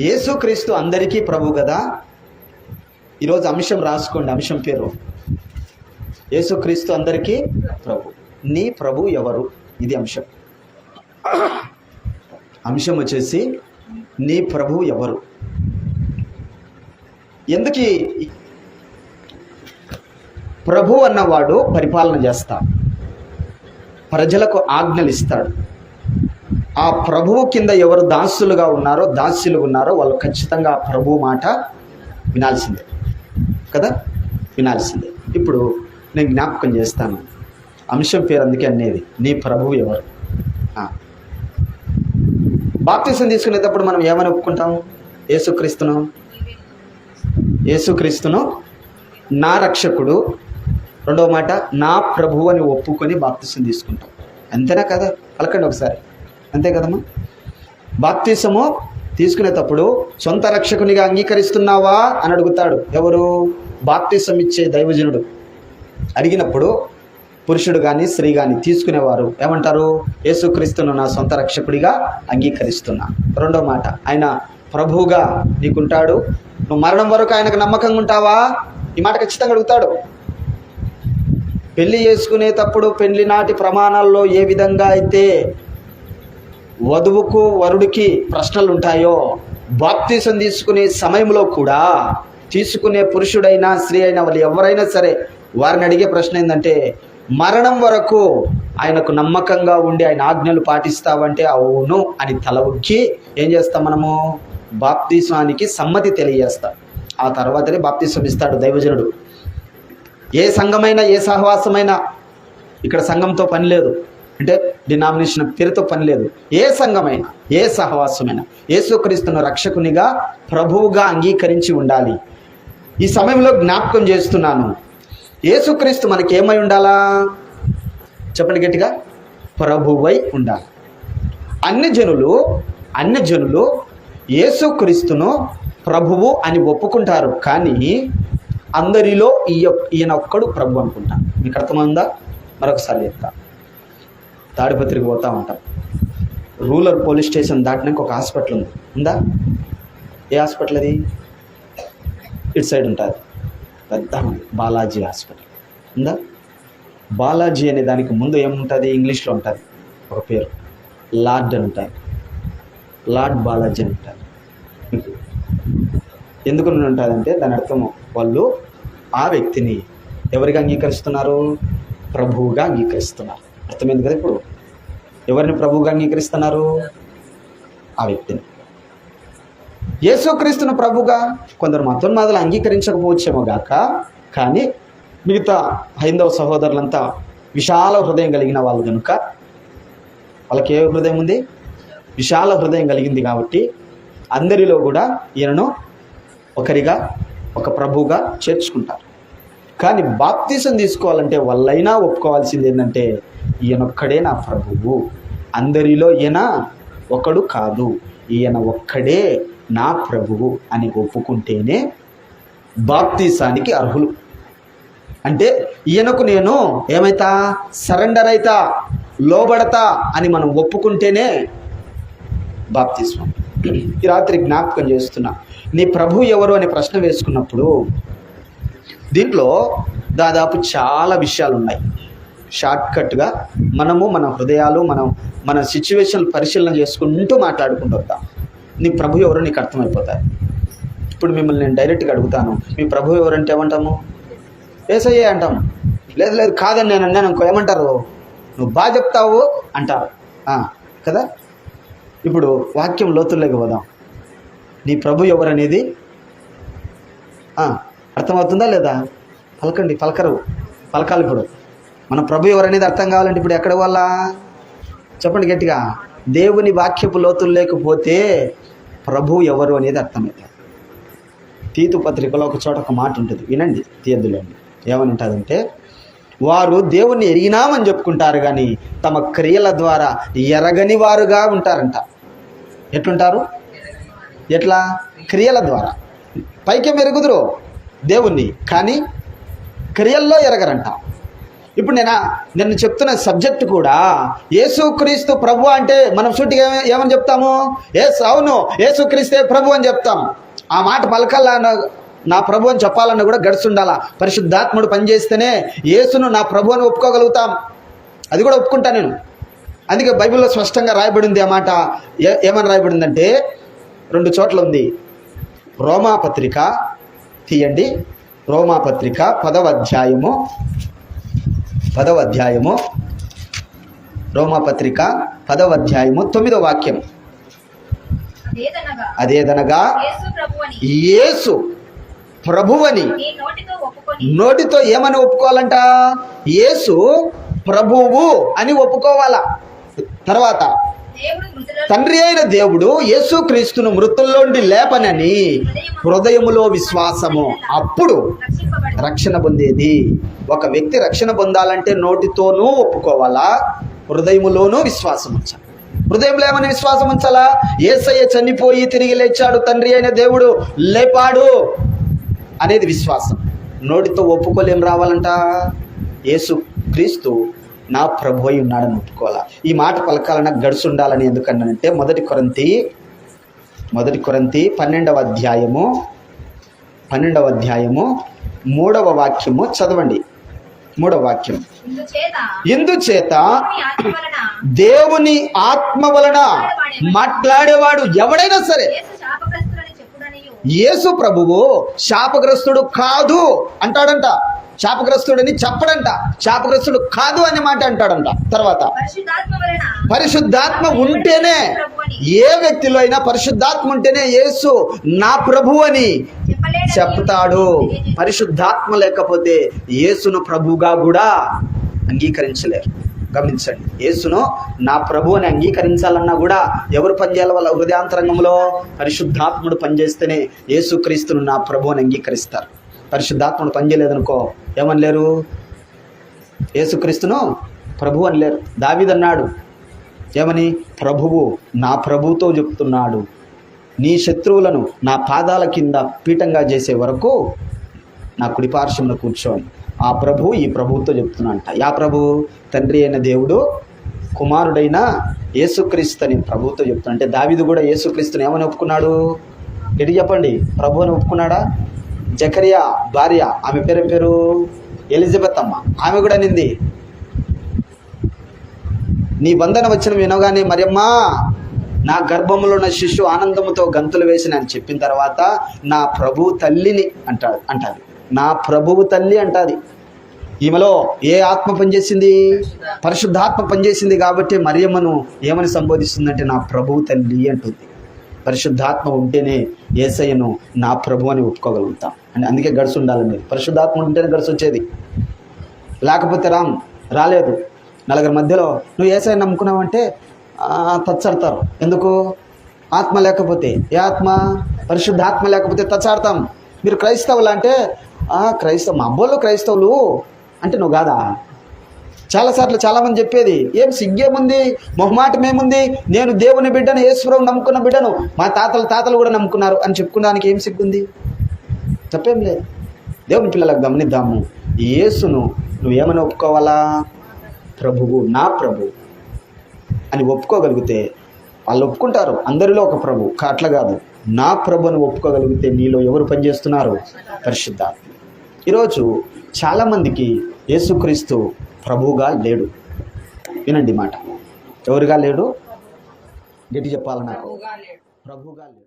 యేసుక్రీస్తు అందరికీ ప్రభు కదా. ఈరోజు అంశం రాసుకోండి అంశం పేరు. యేసుక్రీస్తు అందరికీ ప్రభు. నీ ప్రభు ఎవరు? ఇది అంశం. అంశం వచ్చేసి నీ ప్రభు ఎవరు? ఎందుకు ప్రభు అన్నవాడు పరిపాలన చేస్తా ప్రజలకు ఆజ్ఞలు ఇస్తాడు. ఆ ప్రభువు కింద ఎవరు దాసులుగా ఉన్నారో దాసులు ఉన్నారో వాళ్ళు ఖచ్చితంగా ఆ ప్రభు మాట వినాల్సిందే. కదా? వినాల్సిందే. ఇప్పుడు నేను జ్ఞాపకం చేస్తాను. అంశం పేరు అందుకే అనేది నీ ప్రభువు ఎవరు? బాప్తీసం తీసుకునేటప్పుడు మనం ఏమని ఒప్పుకుంటాం? యేసుక్రీస్తును? యేసుక్రీస్తును నా రక్షకుడు. రెండవ మాట నా ప్రభువు అని ఒప్పుకొని బాప్తీసం తీసుకుంటాం. అంతేనా కదా? పలకండి ఒకసారి. అంతే కదమ్మా? బాప్తిసము తీసుకునేటప్పుడు సొంత రక్షకునిగా అంగీకరిస్తున్నావా అని అడుగుతాడు. ఎవరు? బాప్తిసం ఇచ్చే దైవజనుడు. అడిగినప్పుడు పురుషుడు కానీ స్త్రీ కానీ తీసుకునేవారు. ఏమంటారు? యేసుక్రీస్తును నా సొంత రక్షకుడిగా అంగీకరిస్తున్నా. రెండో మాట ఆయన ప్రభువుగా నీకుంటాడు. నువ్వు మరణం వరకు ఆయనకు నమ్మకంగా ఉంటావా? ఈ మాట ఖచ్చితంగా అడుగుతాడు. పెళ్ళి చేసుకునేటప్పుడు పెళ్ళి నాటి ప్రమాణాల్లో ఏ విధంగా అయితే వధువుకు వరుడికి ప్రశ్నలు ఉంటాయో బాప్తీసం తీసుకునే సమయంలో కూడా తీసుకునే పురుషుడైనా స్త్రీ అయినా వాళ్ళు ఎవరైనా సరే వారిని అడిగే ప్రశ్న ఏంటంటే మరణం వరకు ఆయనకు నమ్మకంగా ఉండి ఆయన ఆజ్ఞలు పాటిస్తావంటే అవును అని తల ఉక్కి ఏం చేస్తాం మనము? బాప్తీసానికి సమ్మతి తెలియజేస్తాం. ఆ తర్వాతనే బాప్తీసం ఇస్తాడు దైవజనుడు. ఏ సంఘమైనా ఏ సహవాసమైనా ఇక్కడ సంఘంతో పని లేదు. అంటే డినామినేషన్ పేరుతో పని లేదు. ఏ సంఘమైనా ఏ సహవాసమైనా యేసుక్రీస్తును రక్షకునిగా ప్రభువుగా అంగీకరించి ఉండాలి. ఈ సమయంలో జ్ఞాపకం చేస్తున్నాను. యేసుక్రీస్తు మనకి ఏమై ఉండాలా? చెప్పండి గట్టిగా. ప్రభువై ఉండాలి. అన్ని జనులు అన్ని జనులు యేసుక్రీస్తును ప్రభువు అని ఒప్పుకుంటారు. కానీ అందరిలో ఈయ ఈయన ఒక్కడు ప్రభు అనుకుంటాను మీకు అర్థమైందా? మరొకసారి చెప్తాను తాడిపత్రికి పోతూ ఉంటాం. రూరల్ పోలీస్ స్టేషన్ దాటినాక ఒక హాస్పిటల్ ఉంది. ఉందా? ఏ హాస్పిటల్ అది? ఇటు సైడ్ ఉంటుంది. పెద్ద బాలాజీ హాస్పిటల్. ఉందా? బాలాజీ అనే దానికి ముందు ఏముంటుంది? ఇంగ్లీష్లో ఉంటుంది. ఒక పేరు. లార్డ్ అని ఉంటుంది. లార్డ్ బాలాజీ అని ఉంటుంది. ఎందుకు ఎందుకు ఉంటుందంటే దాని అర్థం వాళ్ళు ఆ వ్యక్తిని ఎవరికి అంగీకరిస్తున్నారు? ప్రభువుగా అంగీకరిస్తున్నారు. అర్థమైంది కదా ఇప్పుడు? ఎవరిని ప్రభువుగా అంగీకరిస్తున్నారు? ఆ వ్యక్తిని. యేసుక్రీస్తును ప్రభుగా కొందరు మతోన్మాదులు అంగీకరించకపోవచ్చేమో గాక కానీ మిగతా హైందవ సహోదరులంతా విశాల హృదయం కలిగిన వాళ్ళు కనుక వాళ్ళకి ఏ హృదయం ఉంది? విశాల హృదయం కలిగింది కాబట్టి అందరిలో కూడా ఈయనను ఒకరిగా ఒక ప్రభువుగా చేర్చుకుంటారు. కానీ బాప్తీసం తీసుకోవాలంటే వాళ్ళైనా ఒప్పుకోవాల్సింది ఏంటంటే ఈయనొక్కడే నా ప్రభువు? అందరిలో ఈయన ఒకడు కాదు. ఈయన ఒక్కడే నా ప్రభువు అని ఒప్పుకుంటేనే బాప్తీసానికి అర్హులు. అంటే ఈయనకు నేను ఏమైతా? సరెండర్ అవుతా లోబడతా? అని మనం ఒప్పుకుంటేనే బాప్తిస్మం ఈ రాత్రి జ్ఞాపకం చేస్తున్నా. నీ ప్రభు ఎవరు అనే ప్రశ్న వేసుకున్నప్పుడు దీంట్లో దాదాపు చాలా విషయాలు ఉన్నాయి షార్ట్కట్గా మనము మన హృదయాలు మనం మన సిచ్యువేషన్ పరిశీలన చేసుకుంటూ మాట్లాడుకుంటూ వద్దాం. నీ ప్రభు ఎవరో? నీకు అర్థమైపోతాయి. ఇప్పుడు మిమ్మల్ని నేను డైరెక్ట్గా అడుగుతాను. మీ ప్రభు ఎవరంటే ఏమంటాము? ఏసయ్యే అంటాము. లేదు లేదు కాదని నేను అన్నాను ఇంకో ఏమంటారు? నువ్వు బాగా చెప్తావు అంటారు. కదా? ఇప్పుడు వాక్యం లోతుల్లోకి పోదాం. నీ ప్రభు ఎవరనేది అర్థమవుతుందా లేదా? పలకండి పలకరు. పలకాలి ఇప్పుడు. మన ప్రభు ఎవరనేది అర్థం కావాలంటే ఇప్పుడు ఎక్కడ వల్ల చెప్పండి గట్టిగా. దేవుని వాక్యపు లోతులు లేకపోతే ప్రభు ఎవరు అనేది అర్థమవుతుంది తీతు పత్రికలో ఒక చోట ఒక మాట ఉంటుంది. వినండి తీర్థులండి ఏమని ఉంటుందంటే వారు దేవుణ్ణి ఎరిగినామని చెప్పుకుంటారు కానీ తమ క్రియల ద్వారా ఎరగని వారుగా ఉంటారంట. ఎట్లుంటారు? ఎట్లా? క్రియల ద్వారా. పైకే మెరుగుదురు దేవుణ్ణి కానీ క్రియల్లో ఎరగరంట. ఇప్పుడు నేను నేను చెప్తున్న సబ్జెక్ట్ కూడా యేసుక్రీస్తు ప్రభు అంటే మనం సూటిగా ఏమని చెప్తాము? ఏస్ అవును యేసుక్రీస్తే ప్రభు అని చెప్తాం. ఆ మాట పలకాలన్న నా ప్రభు అని చెప్పాలన్న కూడా గడుచుండాలా పరిశుద్ధాత్ముడు పనిచేస్తేనే యేసును నా ప్రభు అని ఒప్పుకోగలుగుతాం. అది కూడా ఒప్పుకుంటా నేను. అందుకే బైబిల్లో స్పష్టంగా రాయబడింది ఆ మాట. ఏ- ఏమని రాయబడిందంటే రెండు చోట్ల ఉంది. రోమా పత్రిక తీయండి. రోమా పత్రిక పదవ అధ్యాయము పదవ అధ్యాయము. రోమా పత్రిక పదవ అధ్యాయము తొమ్మిదవ వాక్యం. అదేదనగా యేసు ప్రభువని. నోటితో ఏమని ఒప్పుకోవాలంట? యేసు ప్రభువు అని ఒప్పుకోవాలా? తర్వాత తండ్రి అయిన దేవుడు యేసు క్రీస్తును మృతుల్లోండి లేపనని హృదయములో విశ్వాసము. అప్పుడు రక్షణ పొందేది. ఒక వ్యక్తి రక్షణ పొందాలంటే నోటితోనూ ఒప్పుకోవాలా? హృదయములోనూ విశ్వాసం ఉంచాలి. హృదయంలో ఏమని విశ్వాసం ఉంచాలా? ఏసయ్య చనిపోయి తిరిగి లేచాడు తండ్రి అయిన దేవుడు. లేపాడు అనేది విశ్వాసం. నోటితో ఒప్పుకోలేం రావాలంట? యేసు క్రీస్తు నా ప్రభు అయి ఉన్నాడని ఒప్పుకోవాలా? ఈ మాట పలకాలన్నా గడుసు ఉండాలని ఎందుకన్నానంటే మొదటి కొరంతి మొదటి కొరంతి పన్నెండవ అధ్యాయము పన్నెండవ అధ్యాయము మూడవ వాక్యము చదవండి. మూడవ వాక్యం. ఇందుచేత దేవుని ఆత్మ వలన మాట్లాడేవాడు ఎవడైనా సరే. యేసు ప్రభువు శాపగ్రస్తుడు కాదు అంటాడంట. శాపగ్రస్తుడని చెప్పడంట. శాపగ్రస్తుడు కాదు అనే మాట అంటాడంట. తర్వాత పరిశుద్ధాత్మ ఉంటేనే ఏ వ్యక్తిలో అయినా పరిశుద్ధాత్మ ఉంటేనే యేసు నా ప్రభు అని చెప్తాడు. పరిశుద్ధాత్మ లేకపోతే యేసును ప్రభుగా కూడా అంగీకరించలేరు. గమనించండి యేసును నా ప్రభు అని అంగీకరించాలన్నా కూడా ఎవరు పనిచేయాలి వాళ్ళ హృదయాంతరంగంలో? పరిశుద్ధాత్ముడు పనిచేస్తేనే యేసుక్రీస్తును నా ప్రభు అని అంగీకరిస్తారు. పరిశుద్ధాత్మను పనిచేయలేదనుకో ఏమని లేరు యేసుక్రీస్తును ప్రభు అని లేరు దావిదన్నాడు ఏమని? ప్రభువు నా ప్రభుతో చెప్తున్నాడు. నీ శత్రువులను నా పాదాల కింద పీఠంగా చేసే వరకు నా కుడిపార్శ్వంలో కూర్చోని ఆ ప్రభు ఈ ప్రభువుతో చెప్తున్నాడంట. యా ప్రభు తండ్రి అయిన దేవుడు కుమారుడైన యేసుక్రీస్తు అని ప్రభువుతో చెప్తున్నా అంటే దావిదు కూడా యేసుక్రీస్తుని ఏమని ఒప్పుకున్నాడు? ఎటు చెప్పండి? ప్రభు అని ఒప్పుకున్నాడా? జకరియా భార్య ఆమె పేరు పేరు? ఎలిజబెత్ అమ్మ. ఆమె కూడా నింది. నీ వందన వచ్చిన వినగానే మరియమ్మా నా గర్భంలో ఉన్న శిశు ఆనందముతో గంతులు వేసి అని చెప్పిన తర్వాత నా ప్రభువు తల్లిని అంటాడు అంటారు నా ప్రభువు తల్లి అంటాది. ఈమెలో ఏ ఆత్మ పనిచేసింది? పరిశుద్ధాత్మ పనిచేసింది కాబట్టి మరియమ్మను ఏమని సంబోధిస్తుందంటే నా ప్రభువు తల్లి అంటుంది. పరిశుద్ధాత్మ ఉంటేనే ఏసయ్యను నా ప్రభు అని ఒప్పుకోగలుగుతాం. అని అందుకే గడుసు ఉండాలి మీరు. పరిశుద్ధాత్మ ఉంటేనే గడుసు వచ్చేది. లేకపోతే రామ్ రాలేదు. నలుగురి మధ్యలో నువ్వు ఏసై నమ్ముకున్నావంటే తచ్చడతారు. ఎందుకు? ఆత్మ లేకపోతే. ఏ ఆత్మ? పరిశుద్ధాత్మ లేకపోతే తచ్చాడతాం. మీరు క్రైస్తవులు అంటే క్రైస్తవ మా అబ్బోళ్ళు క్రైస్తవులు. అంటే నువ్వు కాదా? చాలాసార్లు చాలామంది చెప్పేది ఏం సిగ్గేముంది? మొహమాటమేముంది నేను దేవుని బిడ్డను ఈశ్వరం నమ్ముకున్న బిడ్డను. మా తాతలు తాతలు కూడా నమ్ముకున్నారు. అని చెప్పుకోవడానికి ఏం సిగ్గుంది? తప్పేం లేదు. దేవుని పిల్లలకు గమనిద్దాము. యేసును నువ్వేమని ఒప్పుకోవాలా? ప్రభువు నా ప్రభు అని ఒప్పుకోగలిగితే వాళ్ళు ఒప్పుకుంటారు. అందరిలో ఒక ప్రభు. కా- అట్లా కాదు. నా ప్రభు అని ఒప్పుకోగలిగితే నీలో ఎవరు పనిచేస్తున్నారు? పరిశుద్ధాత్మ. ఈరోజు చాలామందికి యేసుక్రీస్తు ప్రభువుగా లేడు. వినండి మాట. ఎవరుగా లేడు? గట్టి చెప్పాలి నాకు? ప్రభువుగా లేడు.